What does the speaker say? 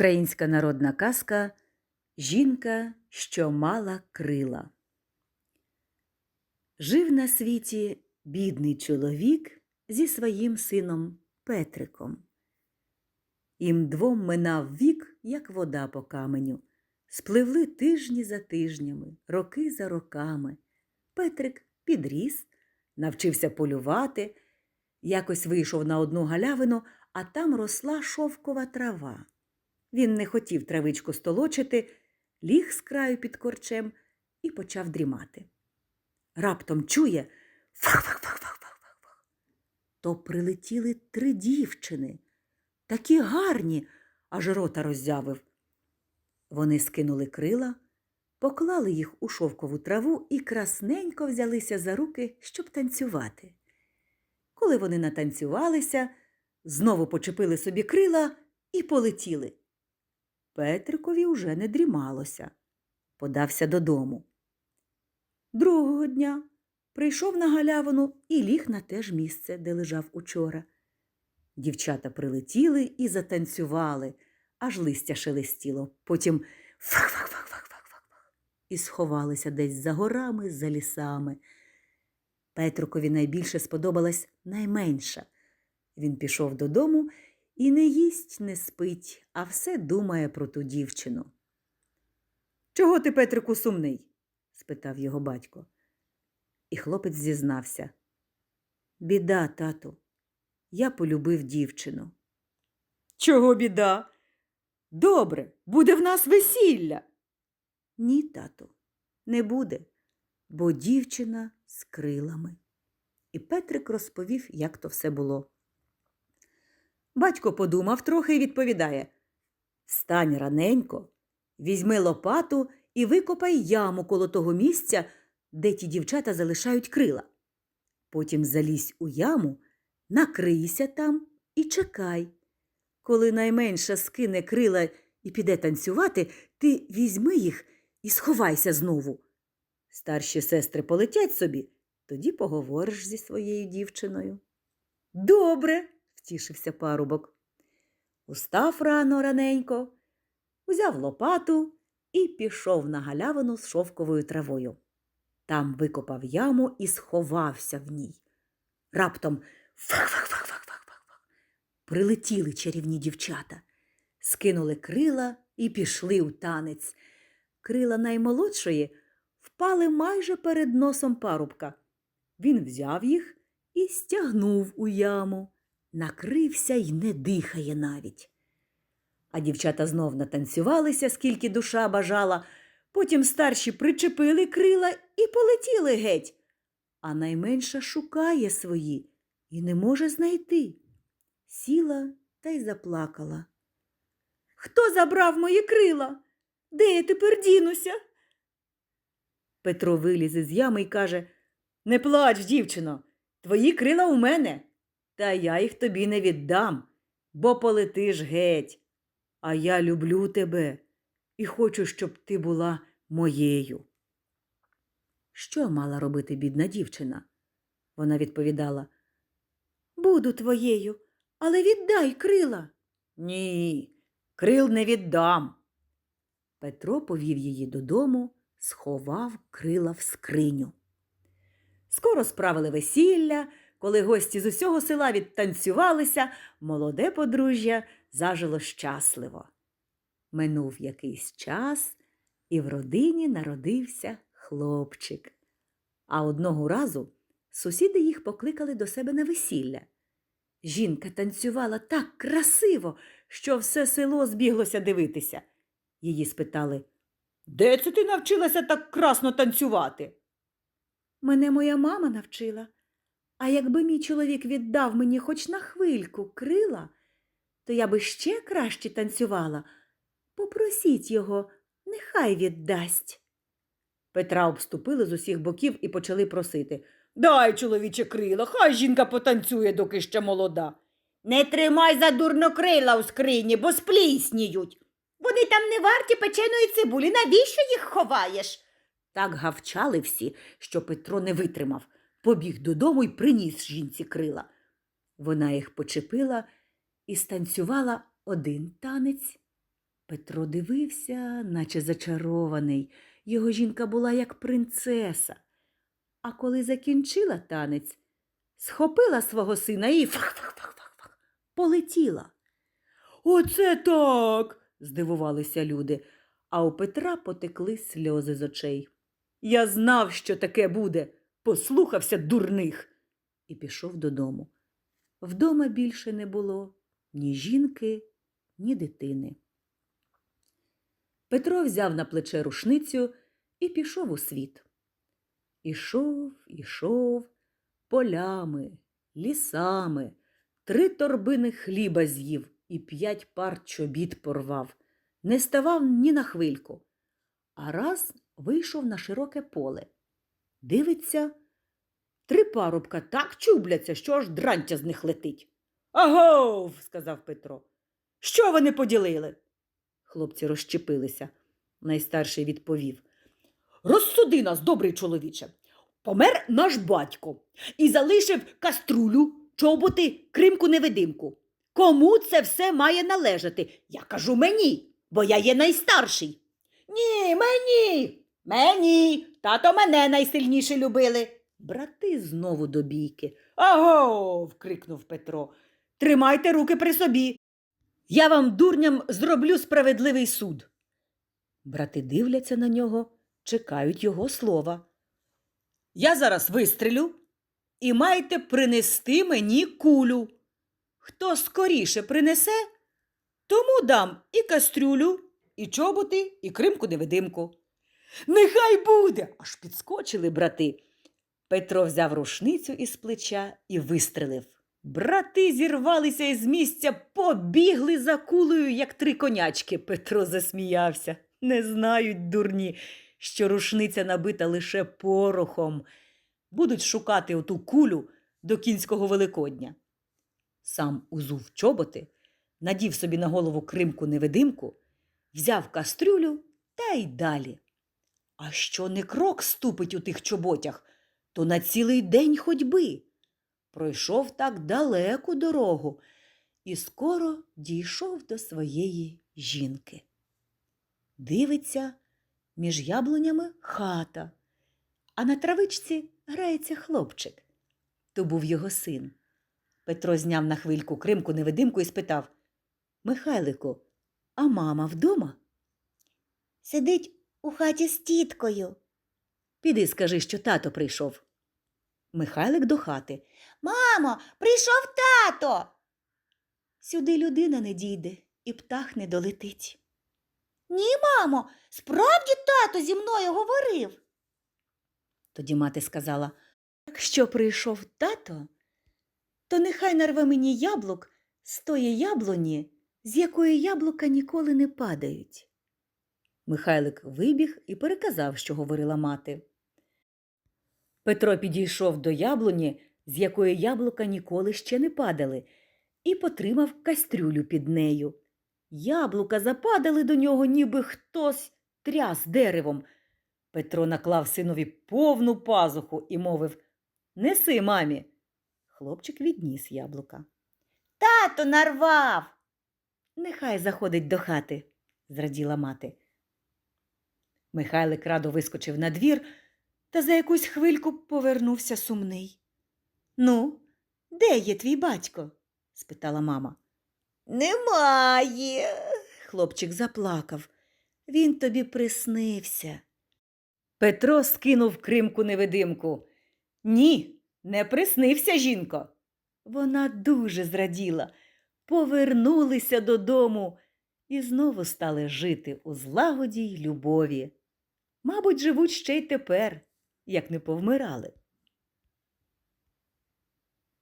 Українська народна казка Жінка, що мала крила. Жив на світі бідний чоловік зі своїм сином Петриком. Їм двом минав вік, як вода по каменю. Спливли тижні за тижнями, роки за роками. Петрик підріс, навчився полювати, якось вийшов на одну галявину, а там росла шовкова трава. Він не хотів травичку столочити, ліг з краю під корчем і почав дрімати. Раптом чує фах-фах-фах-фах-фах-фах. То прилетіли три дівчини, такі гарні, аж рота роззявив. Вони скинули крила, поклали їх у шовкову траву і красненько взялися за руки, щоб танцювати. Коли вони натанцювалися, знову почепили собі крила і полетіли. Петрикові уже не дрімалося, подався додому. Другого дня прийшов на галявину і ліг на те ж місце, де лежав учора. Дівчата прилетіли і затанцювали, аж листя шелестіло. Потім фах-фах-фах-фах-фах-фах і сховалися десь за горами, за лісами. Петрикові найбільше сподобалась найменша. Він пішов додому і не їсть, не спить, а все думає про ту дівчину. Чого ти, Петрику, сумний? спитав його батько. І хлопець зізнався. Біда, тату, я полюбив дівчину. Чого біда? Добре, буде в нас весілля. Ні, тату, не буде, бо дівчина з крилами. І Петрик розповів, як то все було. Батько подумав трохи і відповідає Встань раненько, візьми лопату і викопай яму коло того місця, де ті дівчата залишають крила. Потім залізь у яму, накрийся там і чекай. Коли найменша скине крила і піде танцювати, ти візьми їх і сховайся знову. Старші сестри полетять собі, тоді поговориш зі своєю дівчиною. Добре, втішився парубок. Устав рано раненько, узяв лопату і пішов на галявину з шовковою травою. Там викопав яму і сховався в ній. Раптом фах-фах-фах-фах-фах-фах. Прилетіли чарівні дівчата, скинули крила і пішли у танець. Крила наймолодшої впали майже перед носом парубка. Він взяв їх і стягнув у яму, накрився й не дихає навіть. А дівчата знов натанцювалися, скільки душа бажала, потім старші причепили крила і полетіли геть. А найменша шукає свої і не може знайти. Сіла та й заплакала. Хто забрав мої крила? Де я тепер дінуся? Петро виліз із ями і каже Не плач, дівчино, твої крила у мене, та я їх тобі не віддам, бо полетиш геть. А я люблю тебе і хочу, щоб ти була моєю. Що мала робити бідна дівчина? Вона відповідала Буду твоєю, але віддай крила. Ні, крил не віддам. Петро повів її додому, сховав крила в скриню. Скоро справили весілля, коли гості з усього села відтанцювалися, молоде подружжя зажило щасливо. Минув якийсь час, і в родині народився хлопчик. А одного разу сусіди їх покликали до себе на весілля. Жінка танцювала так красиво, що все село збіглося дивитися. Її спитали Де це ти навчилася так красно танцювати? Мене моя мама навчила. А якби мій чоловік віддав мені хоч на хвильку крила, то я би ще краще танцювала. Попросіть його, нехай віддасть. Петра обступили з усіх боків і почали просити Дай, чоловіче, крила, хай жінка потанцює, доки ще молода. Не тримай за дурно крила у скрині, бо сплісніють. Вони там не варті печеної цибулі. Навіщо їх ховаєш? Так гавчали всі, що Петро не витримав, побіг додому і приніс жінці крила. Вона їх почепила і станцювала один танець, Петро дивився, наче зачарований. Його жінка була як принцеса. А коли закінчила танець, схопила свого сина і фах-фах-фах-фах полетіла. Оце так. здивувалися люди, а у Петра потекли сльози з очей. Я знав, що таке буде, послухався дурних. І пішов додому. Вдома більше не було ні жінки, ні дитини. Петро взяв на плече рушницю і пішов у світ. Ішов, ішов полями, лісами, три торбини хліба з'їв і п'ять пар чобіт порвав, не ставав ні на хвильку. А раз вийшов на широке поле. Дивиться, три парубка так чубляться, що аж дрантя з них летить. Агов, сказав Петро. Що вони поділили? Хлопці розщепилися. Найстарший відповів. Розсуди нас, добрий чоловіче. Помер наш батько і залишив каструлю, чоботи, кримку невидимку. Кому це все має належати? Я кажу мені, бо я є найстарший. Ні, мені. Мені. Тато мене найсильніше любили. Брати знову до бійки. Аго. вкрикнув Петро. Тримайте руки при собі. Я вам, дурням, зроблю справедливий суд. Брати дивляться на нього, чекають його слова. Я зараз вистрелю і маєте принести мені кулю. Хто скоріше принесе, тому дам і кастрюлю, і чоботи, і кримку невидимку. Нехай буде, аж підскочили брати. Петро взяв рушницю із плеча і вистрелив. Брати зірвалися із місця, побігли за кулею, як три конячки. Петро засміявся. Не знають дурні, що рушниця набита лише порохом. Будуть шукати оту кулю до кінського Великодня. Сам узув чоботи, надів собі на голову кримку невидимку, взяв кастрюлю та й далі. А що не крок ступить у тих чоботях, то на цілий день ходьби. Пройшов так далеку дорогу і скоро дійшов до своєї жінки. Дивиться, між яблунями хата, а на травичці грається хлопчик. То був його син. Петро зняв на хвильку кримку невидимку і спитав Михайлику, а мама вдома? Сидить у хаті з тіткою. Піди скажи, що тато прийшов. Михайлик до хати. Мамо, прийшов тато. Сюди людина не дійде і птах не долетить. Ні, мамо, справді тато зі мною говорив. Тоді мати сказала Якщо прийшов тато, то нехай нарве мені яблук з тої яблуні, з якої яблука ніколи не падають. Михайлик вибіг і переказав, що говорила мати. Петро підійшов до яблуні, з якої яблука ніколи ще не падали, і потримав кастрюлю під нею. Яблука западали до нього, ніби хтось тряс деревом. Петро наклав синові повну пазуху і мовив Неси, мамі. Хлопчик відніс яблука. Тато нарвав. Нехай заходить до хати, зраділа мати. Михайлик радо вискочив на двір та за якусь хвильку повернувся сумний. Ну, де є твій батько? спитала мама. Немає. Хлопчик заплакав. Він тобі приснився. Петро скинув кримку невидимку. Ні, не приснився, жінко. Вона дуже зраділа. Повернулися додому і знову стали жити у злагоді й любові. Мабуть, живуть ще й тепер, як не повмирали.